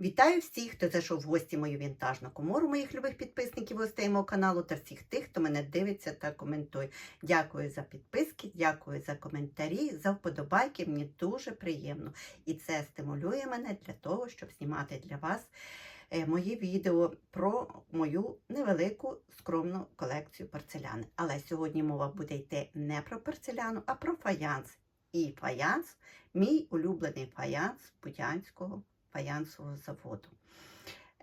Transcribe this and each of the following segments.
Вітаю всіх, хто зайшов в гості мою вінтажну комору, моїх любих підписників гостей мого каналу та всіх тих, хто мене дивиться та коментує. Дякую за підписки, дякую за коментарі, за вподобайки. Мені дуже приємно. І це стимулює мене для того, щоб знімати для вас е, мої відео про мою невелику скромну колекцію порцеляни. Але сьогодні мова буде йти не про порцеляну, а про фаянс. І фаянс, мій улюблений фаянс Будянського фаянсового заводу.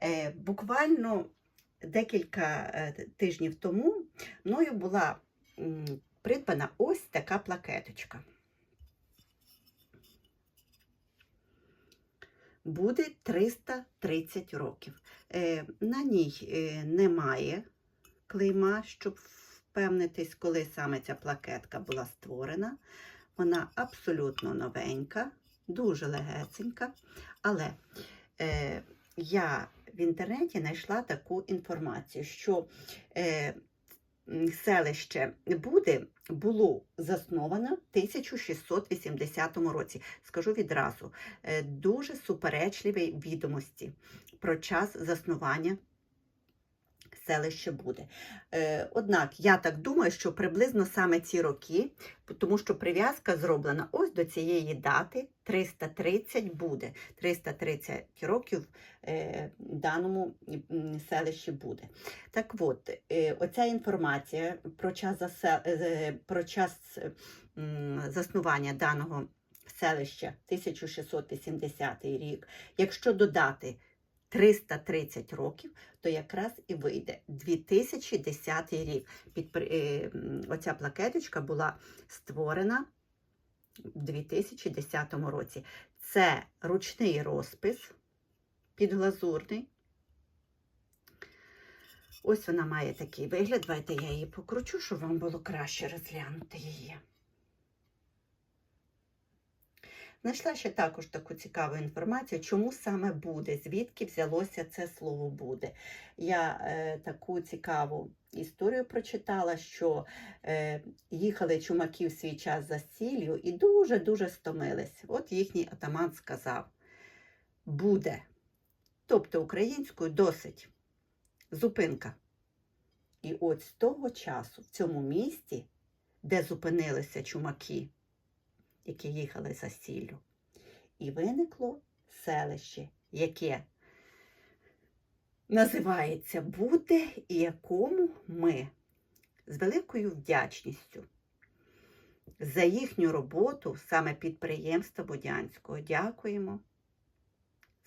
Е, буквально декілька е, тижнів тому мною була придбана ось така плакеточка. Буде 330 років. Е, на ній немає клейма, щоб впевнитись, коли саме ця плакетка була створена. Вона абсолютно новенька, дуже легесенька. Але е, я в інтернеті знайшла таку інформацію, що е, селище Буде було засновано в 1680 році. Скажу відразу, е, дуже суперечливі відомості про час заснування селище буде. Е, однак я так думаю, що приблизно саме ці роки, тому що прив'язка зроблена ось до цієї дати 330 буде. 330 років е, даному селищі буде. Так от, е, оця інформація про час, засе, е, про час заснування даного селища 1680 рік, якщо додати 330 років, то якраз і вийде 2010 рік. Підпри- е, Оця плакеточка була створена в 2010 році. Це ручний розпис підглазурний. Ось вона має такий вигляд. Давайте я її покручу, щоб вам було краще розглянути її. Знайшла ще також таку цікаву інформацію, чому саме буде, звідки взялося це слово буде. Я е, таку цікаву історію прочитала, що е, їхали чумаки в свій час за сіллю і дуже-дуже стомились. От їхній атаман сказав: буде. Тобто українською досить зупинка. І от з того часу в цьому місті, де зупинилися чумаки, які їхали за сіллю. І виникло селище, яке називається Буде, і якому ми з великою вдячністю за їхню роботу, саме підприємства Будянського, дякуємо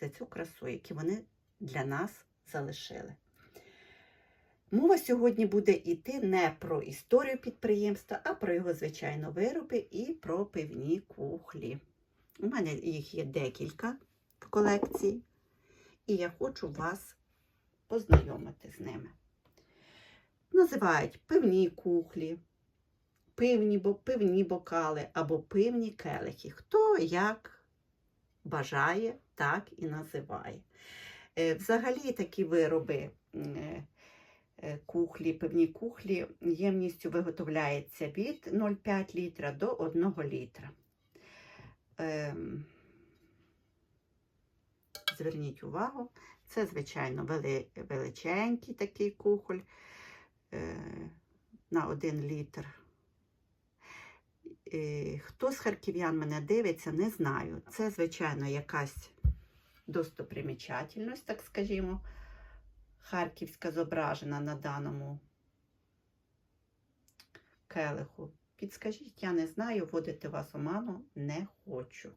за цю красу, яку вони для нас залишили. Мова сьогодні буде йти не про історію підприємства, а про його, звичайно, вироби і про пивні кухлі. У мене їх є декілька в колекції, і я хочу вас познайомити з ними. Називають пивні кухлі, пивні, пивні бокали або пивні келихи. Хто як бажає, так і називає. Е, Взагалі такі вироби. Е, кухлі, певні кухлі ємністю виготовляється від 0,5 літра до 1 літра. Ем, Зверніть увагу, це, звичайно, величенький такий кухоль е, на 1 літр. Хто з харків'ян мене дивиться, не знаю. Це, звичайно, якась достопримічательність, так скажімо. Харківська зображена на даному келиху. Підскажіть, я не знаю, вводити вас у ману не хочу.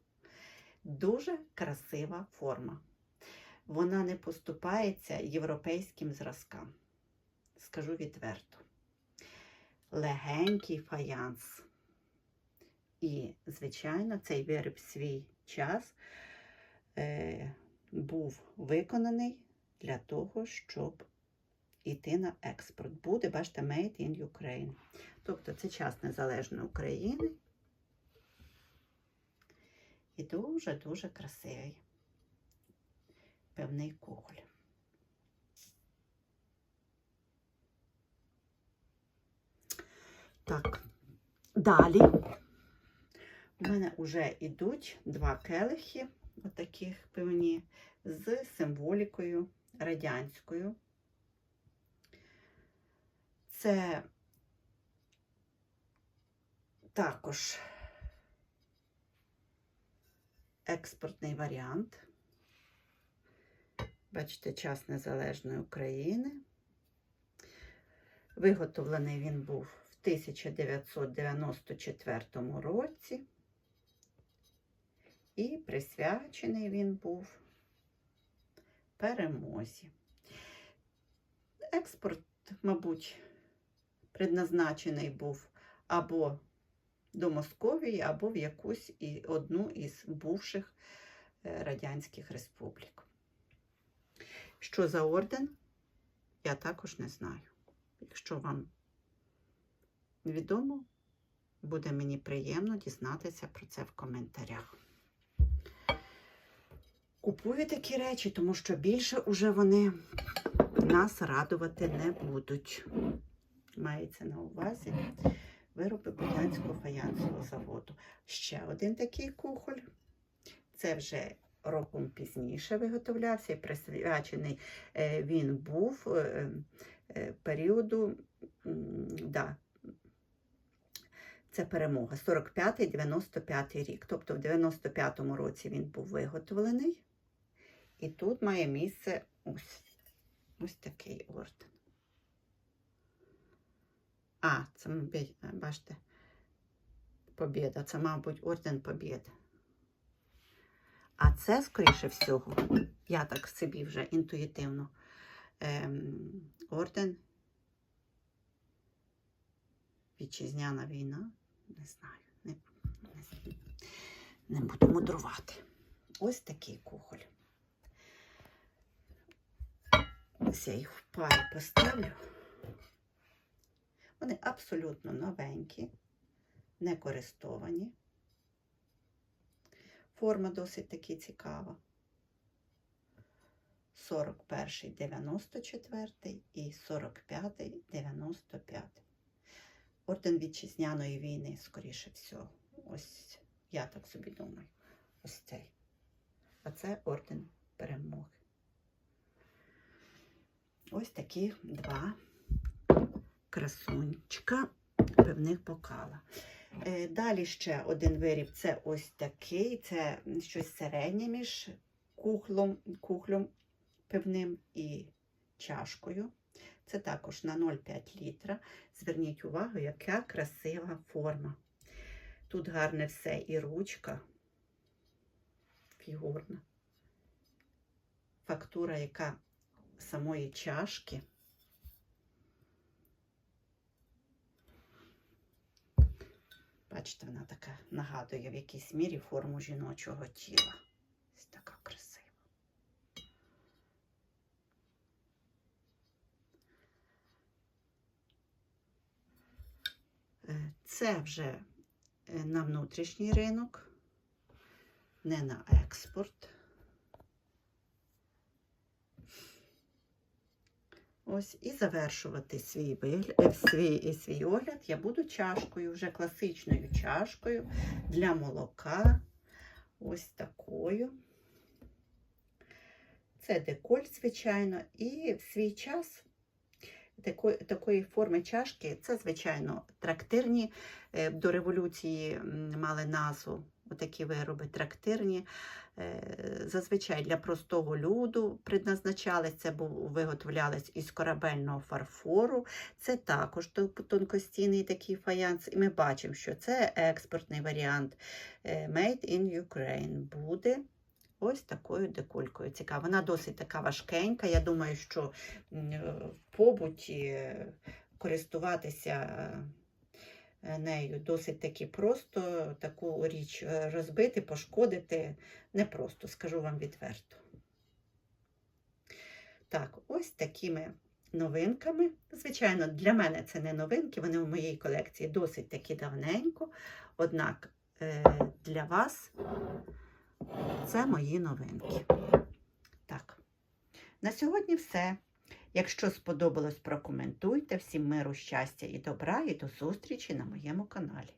Дуже красива форма. Вона не поступається європейським зразкам. Скажу відверто. Легенький фаянс. І, звичайно, цей виріб свій час е, був виконаний для того, щоб йти на експорт. Буде, бачите, Made in Ukraine. Тобто це час незалежної України. І дуже-дуже красивий певний кухоль. Так, далі у мене вже йдуть два келихи отаких певні, з символікою радянською. Це також експортний варіант. Бачите, час Незалежної України. Виготовлений він був в 1994 році. І присвячений він був перемозі. Експорт, мабуть, предназначений був або до Московії, або в якусь і одну із бувших е, радянських республік. Що за орден, я також не знаю. Якщо вам відомо, буде мені приємно дізнатися про це в коментарях. Купую такі речі, тому що більше уже вони нас радувати не будуть. Мається на увазі вироби Будянського фаянсового заводу. Ще один такий кухоль. Це вже роком пізніше виготовлявся і присвячений е, він був е, е, періоду, да, це перемога, 45-95 рік. Тобто в 95-му році він був виготовлений. І тут має місце ось, ось такий орден. А, це, бачите, Побєда. Це, мабуть, орден Побєди. А це, скоріше всього, я так собі вже інтуїтивно, ем, орден Вітчизняна війна. Не знаю, не, не, не буду мудрувати. Ось такий кухоль. Ось я їх в парі поставлю. Вони абсолютно новенькі, не користовані. Форма досить таки цікава. 41, 94 і 45, 95. Орден Вітчизняної війни, скоріше всього. Ось я так собі думаю. Ось цей. А це орден перемоги. Ось такі два красунчика певних бокала. Е, Далі ще один виріб це ось такий, це щось середнє між кухлом, кухлем пивним і чашкою. Це також на 0,5 літра. Зверніть увагу, яка красива форма. Тут гарне все і ручка фігурна. Фактура, яка самої чашки. Бачите, вона така нагадує в якійсь мірі форму жіночого тіла. Ось така красива. Е, Це вже е, на внутрішній ринок, не на експорт. Ось і завершувати свій вигляд, свій, свій огляд я буду чашкою, вже класичною чашкою для молока. Ось такою. Це декольт, звичайно, і в свій час такої, такої форми чашки це, звичайно, трактирні. Е, До революції мали назву отакі вироби трактирні. Е, Зазвичай для простого люду предназначались, це виготовлялись із корабельного фарфору. Це також тон- тонкостінний такий фаянс. І ми бачимо, що це експортний варіант е, Made in Ukraine буде. Ось такою деколькою. Цікаво. Вона досить така важкенька. Я думаю, що в побуті користуватися нею досить таки просто. Таку річ е, розбити, пошкодити непросто, скажу вам відверто. Так, ось такими новинками. Звичайно, для мене це не новинки, вони в моїй колекції досить таки давненько. Однак е, для вас це мої новинки. Так, на сьогодні все. Якщо сподобалось, прокоментуйте. Всім миру, щастя і добра, і до зустрічі на моєму каналі.